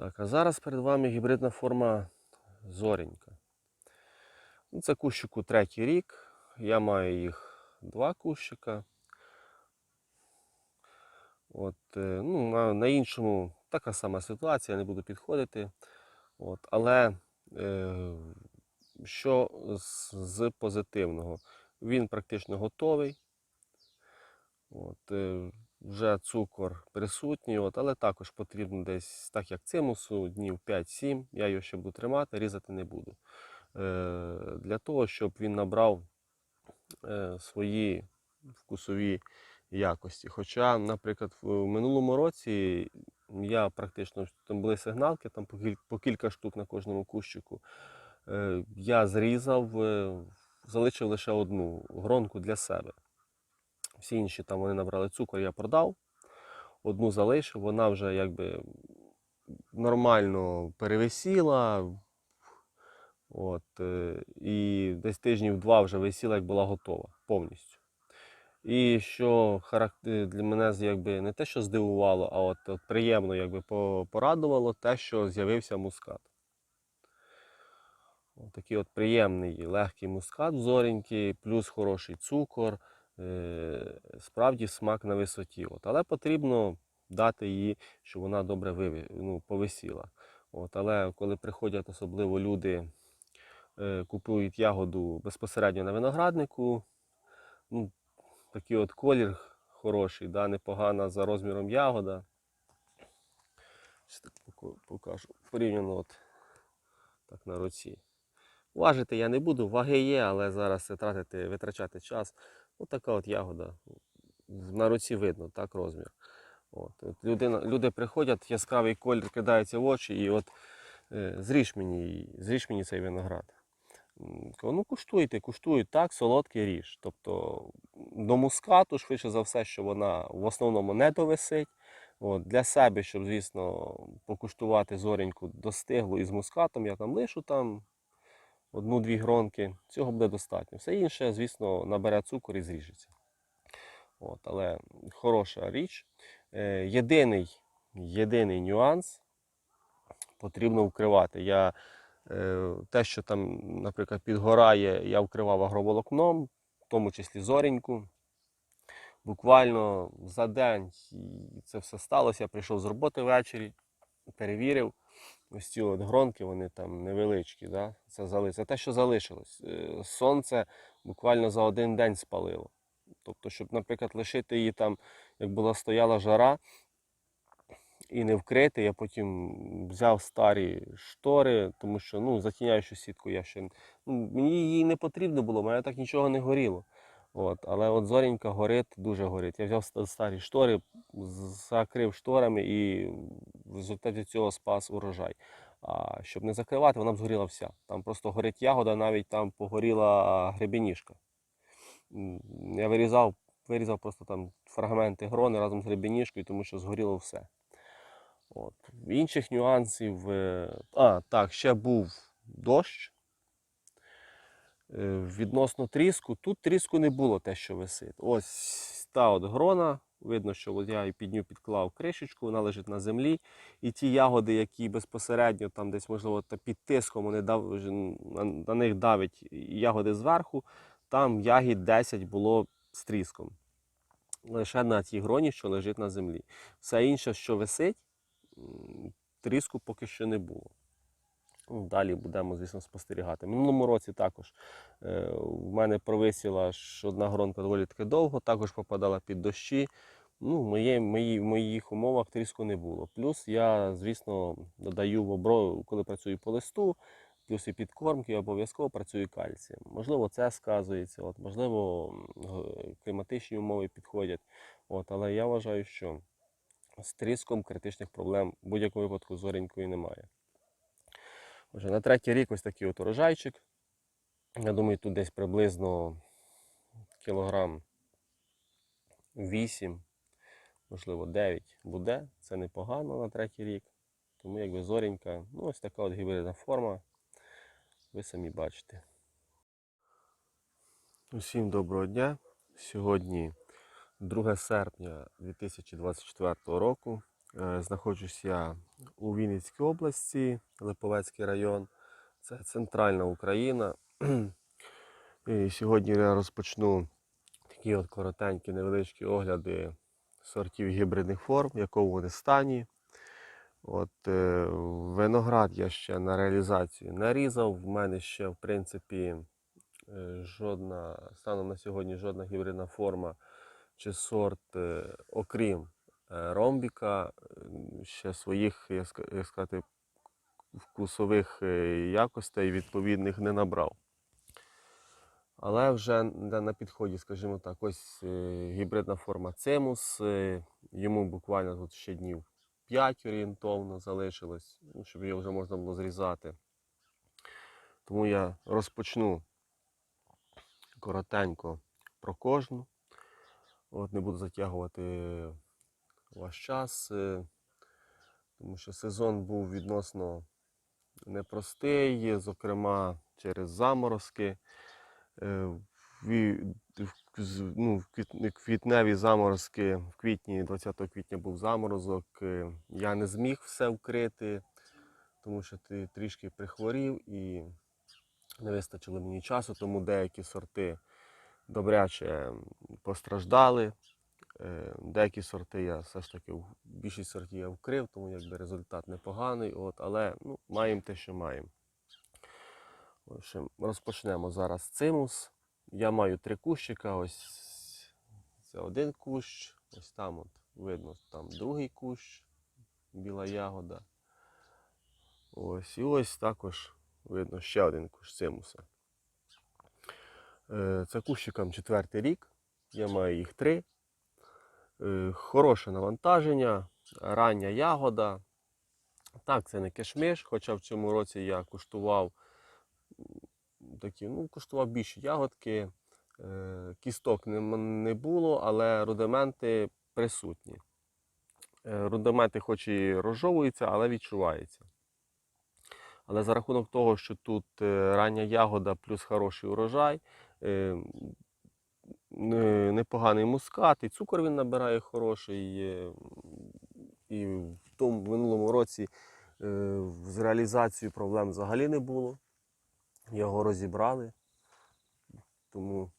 Так, а зараз перед вами гібридна форма зоренька. Ну, Це кущику третій рік. Я маю їх два кущика. От, е, ну, на, на іншому така сама ситуація, не буду підходити. От, але е, що з, з позитивного? Він практично готовий. От, е, вже цукор присутній, от, але також потрібно десь, так як цимусу, днів 5-7. Я його ще буду тримати, різати не буду. Е, для того, щоб він набрав е, свої вкусові якості. Хоча, наприклад, в минулому році я практично там були сигналки, там по кіль- по кілька штук на кожному кущику. Е, Я зрізав, е, залишив лише одну гронку для себе. Всі інші там вони набрали цукор, я продав. Одну залишив, вона вже якби нормально перевисіла. От, е, і десь тижнів два вже висіла, як була готова повністю. І що для мене якби не те, що здивувало, а от, от приємно якби порадувало те, що з'явився мускат. От такий от приємний, легкий мускат зоренький, плюс хороший цукор. Е, справді смак на висоті. От. Але потрібно дати їй, щоб вона добре виві, ну, повисіла. От. Але коли приходять особливо люди, е, купують ягоду безпосередньо на винограднику, ну, такий от колір хороший, да, непогана за розміром ягода. Так покажу. Порівняно от, так на руці. Важити я не буду, ваги є, але зараз тратити, витрачати час. Ось така от ягода. На руці видно, так, розмір. От, от людина, люди приходять, яскравий колір кидається в очі, і от е, зріж мені, зріж мені цей виноград. Ну, куштуйте, куштують так, солодкий ріж. Тобто до мускату, швидше за все, що вона в основному не довисить. От, для себе, щоб, звісно, покуштувати зореньку достиглу із мускатом, я там лишу там одну-дві гронки. Цього буде достатньо. Все інше, звісно, набере цукор і зріжеться. От, але хороша річ. Е, єдиний, єдиний нюанс потрібно вкривати. Я, е, те, що там, наприклад, підгорає, я вкривав агроволокном, в тому числі зореньку. Буквально за день це все сталося. Я прийшов з роботи ввечері, перевірив. Ось ці от гронки, вони там невеличкі, да? це, зали... це те, що залишилось. Е, Сонце буквально за один день спалило. Тобто, щоб, наприклад, лишити її там, як була стояла жара, і не вкрити, я потім взяв старі штори, тому що ну, затіняючу сітку я ще. Ну, мені її не потрібно було, мене так нічого не горіло. От, але от зоренька горить, дуже горить. Я взяв старі штори, закрив шторами і в результаті цього спас урожай. А щоб не закривати, вона б згоріла вся. Там просто горить ягода, навіть там погоріла гребеніжка. Я вирізав, вирізав просто там фрагменти грони разом з гребеніжкою, тому що згоріло все. От. Інших нюансів. е, А, так, ще був дощ. Е, Відносно тріску, тут тріску не було те, що висить. Ось та от грона. Видно, що я і під ню підклав кришечку, вона лежить на землі. І ті ягоди, які безпосередньо там десь, можливо, під тиском вони дав, на них давить ягоди зверху, там ягід 10 було з тріском. Лише на тій гроні, що лежить на землі. Все інше, що висить, тріску поки що не було. Ну, Далі будемо, звісно, спостерігати. Минулому році також е, в мене провисіла ж одна гронка доволі таки довго, також попадала під дощі. Ну, в, мої, в моїх умовах тріску не було. Плюс я, звісно, додаю в обро, коли працюю по листу, плюс і підкормки, обов'язково працюю кальцієм. Можливо, це сказується, от, можливо, кліматичні умови підходять. От, але я вважаю, що з тріском критичних проблем в будь-якому випадку з зоренькою немає. Отже, на третій рік ось такий от урожайчик. Я думаю, тут десь приблизно кілограм 8, можливо 9 буде. Це непогано на третій рік. Тому якби зоренька, ну ось така от гібридна форма. Ви самі бачите. Усім доброго дня. Сьогодні 2 серпня 2024 року. Е, Знаходжусь я у Вінницькій області, Липовецький район. Це центральна Україна. І сьогодні я розпочну такі от коротенькі, невеличкі огляди сортів гібридних форм, в якому вони стані. От, е, виноград я ще на реалізацію не різав. В мене ще, в принципі, е, жодна, станом на сьогодні жодна гібридна форма чи сорт, окрім ромбіка, е, ще своїх, як сказати, вкусових е, якостей відповідних не набрав. Але вже на підході, скажімо так, ось е, гібридна форма цимус. е, Йому буквально тут ще днів 5 орієнтовно залишилось, ну, щоб його вже можна було зрізати. Тому я розпочну коротенько про кожну. От не буду затягувати ваш час, е, тому що сезон був відносно непростий, зокрема через заморозки. Е, ну, квітневі заморозки, в квітні, 20 квітня був заморозок. е, Я не зміг все вкрити, тому що ти трішки прихворів і не вистачило мені часу, тому деякі сорти добряче постраждали. Е, Деякі сорти я все ж таки більшість сортів я вкрив, тому якби результат непоганий. От, але ну, маємо те, що маємо. Розпочнемо зараз цимус. Я маю три кущика. Ось це один кущ, ось там от видно там другий кущ, біла ягода. Ось і ось також видно ще один кущ цимуса. Е, Це кущикам четвертий рік. Я маю їх три. Е, Хороше навантаження, рання ягода. Так, це не кишмиш, хоча в цьому році я куштував такі, ну, куштував більші ягодки. Е, Кісток не, не було, але рудименти присутні. Е, Рудименти хоч і розжовуються, але відчуваються. Але за рахунок того, що тут рання ягода плюс хороший урожай, непоганий мускат, і цукор він набирає хороший. е, І в тому минулому році е, з реалізацією проблем взагалі не було. Його розібрали. Тому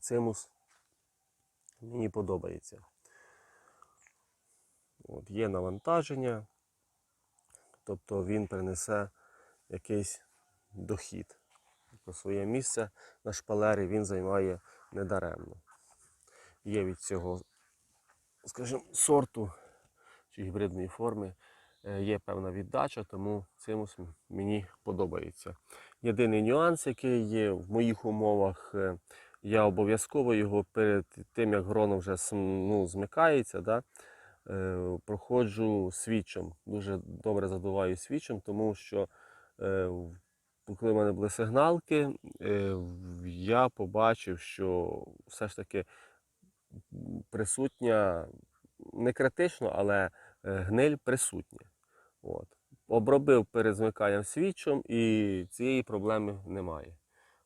цимус мені подобається. От, є навантаження, тобто він принесе якийсь дохід. Тобто своє місце на шпалері він займає недаремно. Є від цього, скажімо, сорту чи гібридної форми е, є певна віддача, тому цимус мені подобається. Єдиний нюанс, який є в моїх умовах, е, я обов'язково його перед тим, як гроно вже ну, змикається, да, е, проходжу свічем. Дуже добре задуваю свічем, тому що коли в мене були сигналки, е, я побачив, що все ж таки присутня не критично, але е, гниль присутня. От. Обробив перед змиканням свічом і цієї проблеми немає.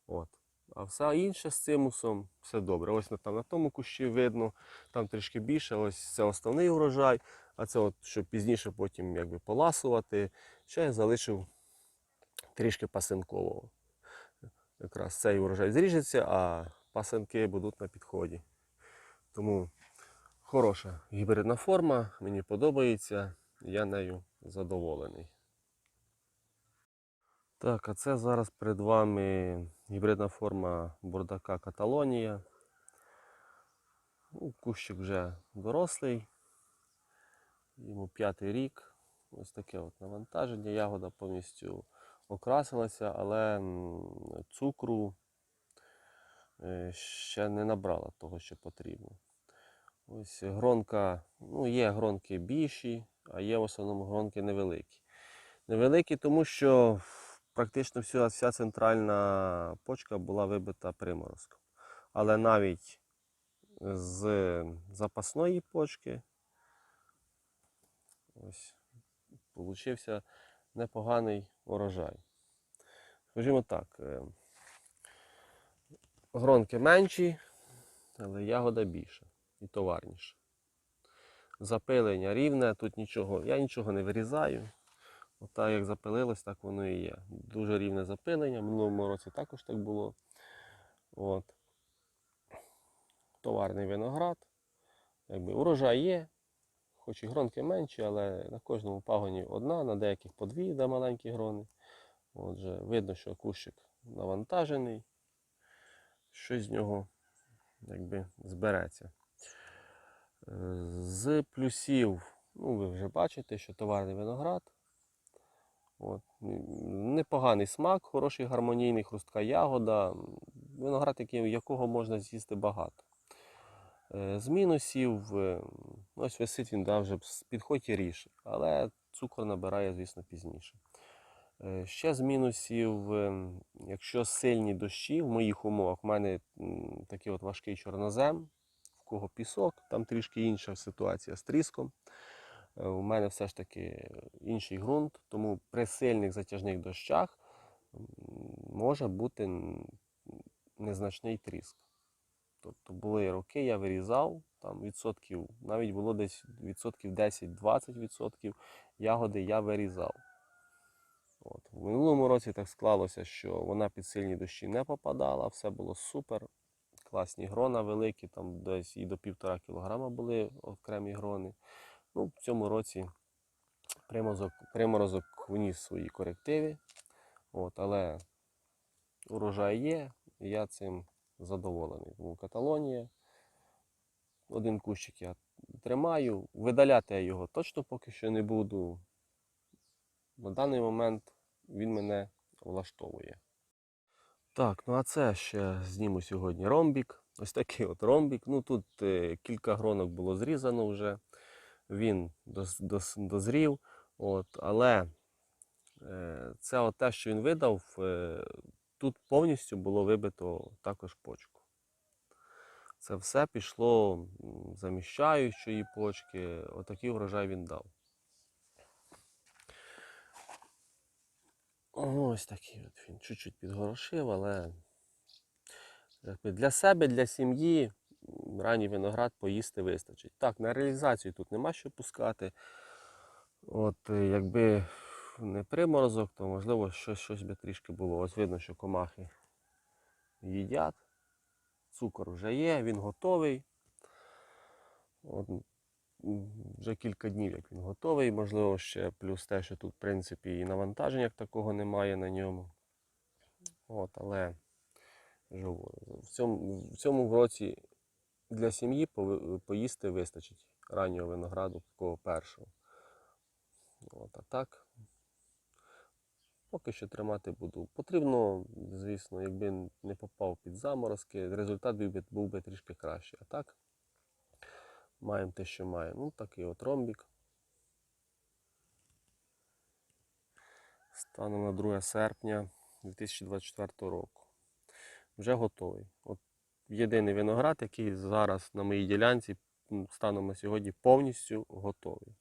От. А все інше з цимусом все добре. Ось там, на тому кущі видно, там трішки більше, ось це основний урожай, а це от, щоб пізніше потім якби поласувати. Ще я залишив трішки пасинкового. Якраз цей урожай зріжеться, а пасинки будуть на підході. Тому хороша гібридна форма, мені подобається, я нею задоволений. Так, а це зараз перед вами гібридна форма бурдака Каталонія. Ну, Кущик вже дорослий, йому п'ятий рік. Ось таке от навантаження. Ягода повністю окрасилася, але цукру е, ще не набрала того, що потрібно. Ось гронка, ну є гронки більші, а є в основному гронки невеликі. Невеликі, тому що практично вся, вся центральна почка була вибита приморозком. Але навіть з запасної почки ось получився непоганий урожай. Скажімо так, е, гронки менші, але ягода більша і товарніша. Запилення рівне, тут нічого, я нічого не вирізаю. Отак як запилилось, так воно і є. Дуже рівне запилення. В минулому році також так було. От. Товарний виноград. Якби урожай є, хоч і гронки менші, але на кожному пагоні одна, на деяких по дві, де маленькі грони. Отже, видно, що кущик навантажений, щось з нього якби, збереться. Е, З плюсів, ну, ви вже бачите, що товарний виноград. От. Непоганий смак, хороший гармонійний, хрустка ягода. Виноград, якого можна з'їсти багато. Е, З мінусів, е, ось висить він да, вже з- підходь і ріж, але цукор набирає, звісно, пізніше. Е, Ще з мінусів, якщо сильні дощі в моїх умовах, в мене такий от важкий чорнозем, в кого пісок, там трішки інша ситуація з тріском. У мене все ж таки інший ґрунт, тому при сильних затяжних дощах може бути незначний тріск. Тобто були роки, я вирізав там відсотків, навіть було десь відсотків 10-20 відсотків ягоди я вирізав. От. В минулому році так склалося, що вона під сильні дощі не попадала, все було супер. Класні грона великі, там десь і до півтора кілограма були окремі грони. Ну, в цьому році приморозок, приморозок вніс свої корективи, от, але урожай є, і я цим задоволений. Тому Каталонія. Один кущик я тримаю. Видаляти я його точно поки що не буду. На даний момент він мене влаштовує. Так, ну а це ще зніму сьогодні ромбік. Ось такий от ромбік. Ну тут е, кілька гронок було зрізано вже. Він доз, доз, дозрів. От, але е, це от те, що він видав, е, тут повністю було вибито також почку. Це все пішло заміщаючої почки. Отакий врожай він дав. Ось такий от він. Чуть-чуть підгорошив, але для себе, для сім'ї ранній виноград поїсти вистачить. Так, на реалізацію тут нема що пускати. От е, не приморозок, то можливо щось, щось би трішки було. Ось видно, що комахи їдять. Цукор вже є, він готовий. От, вже кілька днів, як він готовий. Можливо, ще плюс те, що тут, в принципі, і навантаження такого немає на ньому. От, але. В цьому, в цьому році для сім'ї поїсти вистачить раннього винограду, такого першого. От, а так, поки що тримати буду. Потрібно, звісно, якби не попав під заморозки, результат був би, був би трішки кращий. А так, маємо те, що маємо. Ну, такий от ромбік. Станом на 2 серпня 2024 року. Вже готовий. От єдиний виноград, який зараз на моїй ділянці станом на сьогодні повністю готовий.